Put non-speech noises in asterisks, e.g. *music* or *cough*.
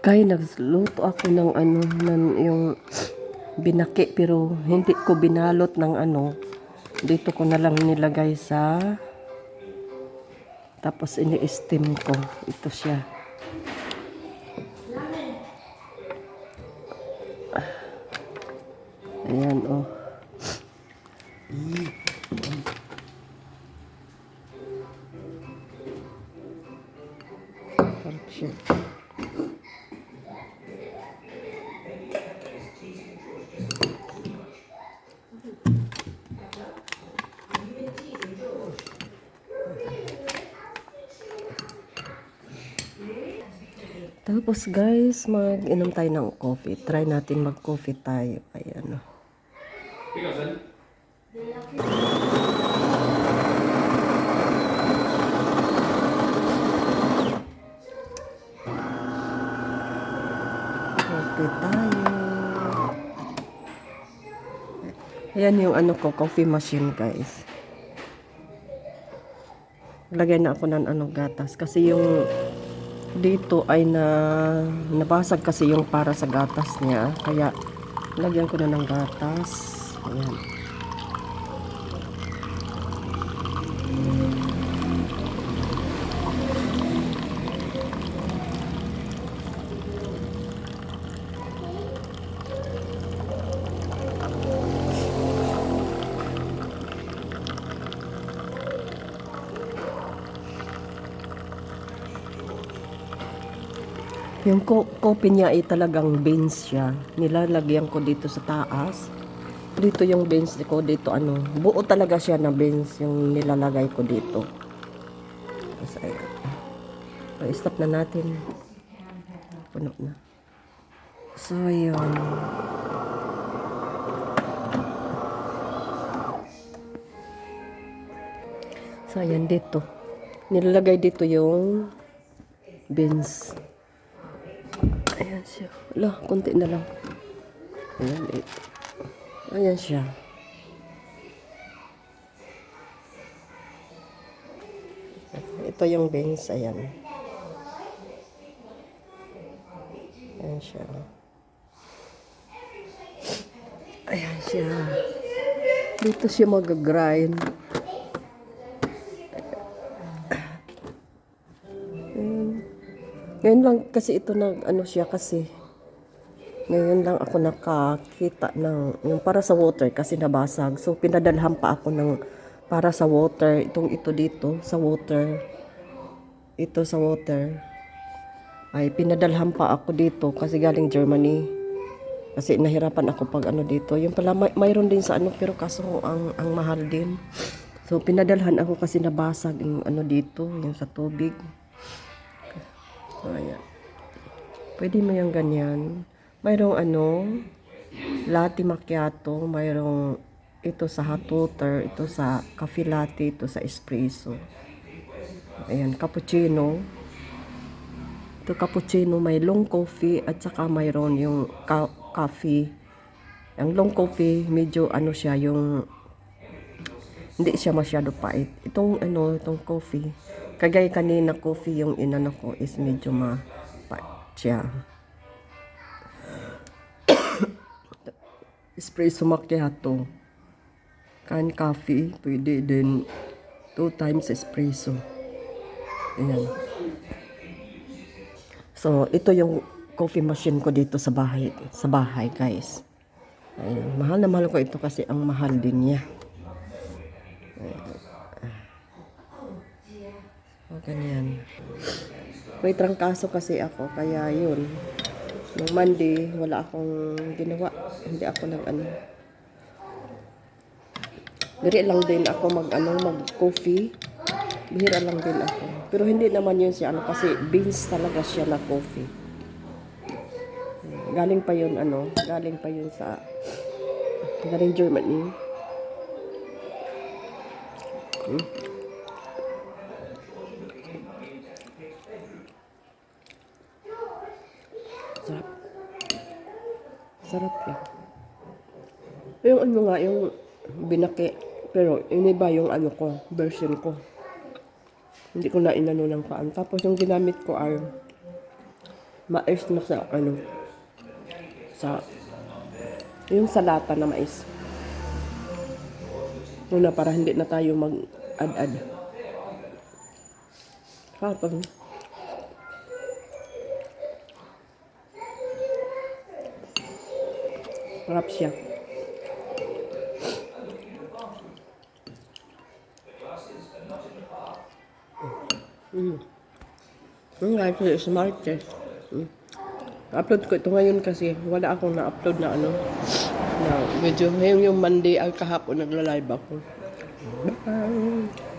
Kaya nagluto ako ng ano, ng yung binaki pero hindi ko binalot ng ano. Dito ko na lang nilagay sa tapos ini-steam ko. Ito siya. Ayan, oh. Sarap Tapos guys, mag-inom tayo ng coffee. Try natin mag-coffee tayo. Ayan. oh. Coffee tayo. Ayan yung ano ko, coffee machine guys. Lagay na ako ng ano gatas. Kasi yung dito ay na nabasag kasi yung para sa gatas niya. Kaya lagyan ko na ng gatas. Ayan. Yung ko kopi niya ay talagang beans siya. Nilalagyan ko dito sa taas. Dito yung beans ko, dito ano. Buo talaga siya na beans yung nilalagay ko dito. So, stop na natin. Puno na. So, yun. So, ayan dito. Nilalagay dito yung beans. Ayan siya. Wala, konti na lang. Ayan, eh. Ayan siya. Ito yung beans, ayan. Ayan siya. Ayan siya. Dito siya mag-grind. Ngayon lang kasi ito nag ano siya kasi ngayon lang ako nakakita ng yung para sa water kasi nabasag. So pinadalhan pa ako ng para sa water itong ito dito sa water. Ito sa water. Ay pinadalhan pa ako dito kasi galing Germany. Kasi nahirapan ako pag ano dito. Yung pala may, mayroon din sa ano pero kaso ang ang mahal din. So pinadalhan ako kasi nabasag yung ano dito, yung sa tubig. So, ayan. Pwede mo yung ganyan. Mayroong ano, latte macchiato, mayroong ito sa hot water, ito sa coffee latte, ito sa espresso. Ayan, cappuccino. Ito cappuccino, may long coffee at saka mayroon yung ka- coffee. Ang long coffee, medyo ano siya, yung hindi siya masyado pait. Itong ano, itong coffee, kagaya kanina coffee yung inano ko is medyo mapait siya. Espresso *coughs* macchiato. Kan coffee, pwede din two times espresso. Ayan. So, ito yung coffee machine ko dito sa bahay, sa bahay, guys. Ayan. Mahal na mahal ko ito kasi ang mahal din niya. O, ganyan. May trangkaso kasi ako, kaya yun. Nung Monday, wala akong ginawa. Hindi ako nag ano. Diri lang din ako mag ano, mag coffee. Bihira lang din ako. Pero hindi naman yun siya ano kasi beans talaga siya na coffee. Galing pa yun ano, galing pa yun sa galing Germany. Hmm. Sarap. Sarap yan. Yung ano nga, yung binaki. Pero iniba yung ano ko, version ko. Hindi ko na inano ng paan. Tapos yung ginamit ko ay mais na sa ano sa yung sa lata na mais. Una para hindi na tayo mag-ad-ad. Kapag Sarap siya. Mm. Mm, guys, smart test. Mm. Upload ko ito ngayon kasi wala akong na-upload na ano na video. Ngayon yung Monday ay kahapon nagla-live ako. Bye!